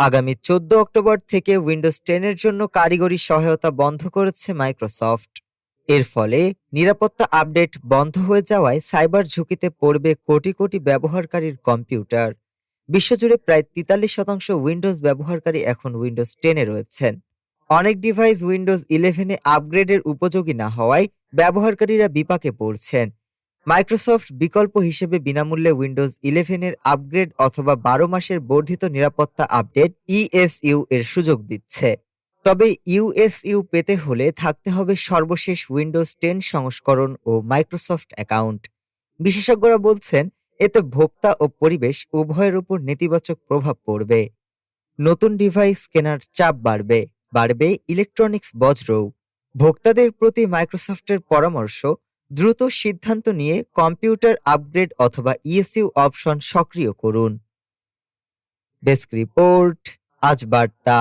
আগামী চোদ্দ অক্টোবর থেকে উইন্ডোজ টেনের জন্য কারিগরি সহায়তা বন্ধ করেছে মাইক্রোসফট এর ফলে নিরাপত্তা আপডেট বন্ধ হয়ে যাওয়ায় সাইবার ঝুঁকিতে পড়বে কোটি কোটি ব্যবহারকারীর কম্পিউটার। বিশ্বজুড়ে প্রায় তেতাল্লিশ শতাংশ উইন্ডোজ ব্যবহারকারী এখন উইন্ডোজ টেনে রয়েছেন। অনেক ডিভাইস উইন্ডোজ ইলেভেনে আপগ্রেডের উপযোগী না হওয়ায় ব্যবহারকারীরা বিপাকে পড়ছেন। মাইক্রোসফট বিকল্প হিসেবে বিনামূল্যে উইন্ডোজ ইলেভেনের আপগ্রেড অথবা বারো মাসের বর্ধিত নিরাপত্তা আপডেট ইএসইউ এর সুযোগ দিচ্ছে। তবে ইউএসইউ পেতে হলে থাকতে হবে সর্বশেষ উইন্ডোজ টেন সংস্করণ ও মাইক্রোসফট অ্যাকাউন্ট। বিশেষজ্ঞরা বলছেন, এতে ভোক্তা ও পরিবেশ উভয়ের উপর নেতিবাচক প্রভাব পড়বে। নতুন ডিভাইস কেনার চাপ বাড়বে বাড়বে ইলেকট্রনিক্স বজ্রও। ভোক্তাদের প্রতি মাইক্রোসফটের পরামর্শ দ্রুত সিদ্ধান্ত নিয়ে কম্পিউটার আপগ্রেড অথবা ইএসইউ অপশন সক্রিয় করুন। ডেস্ক রিপোর্ট আজ বার্তা।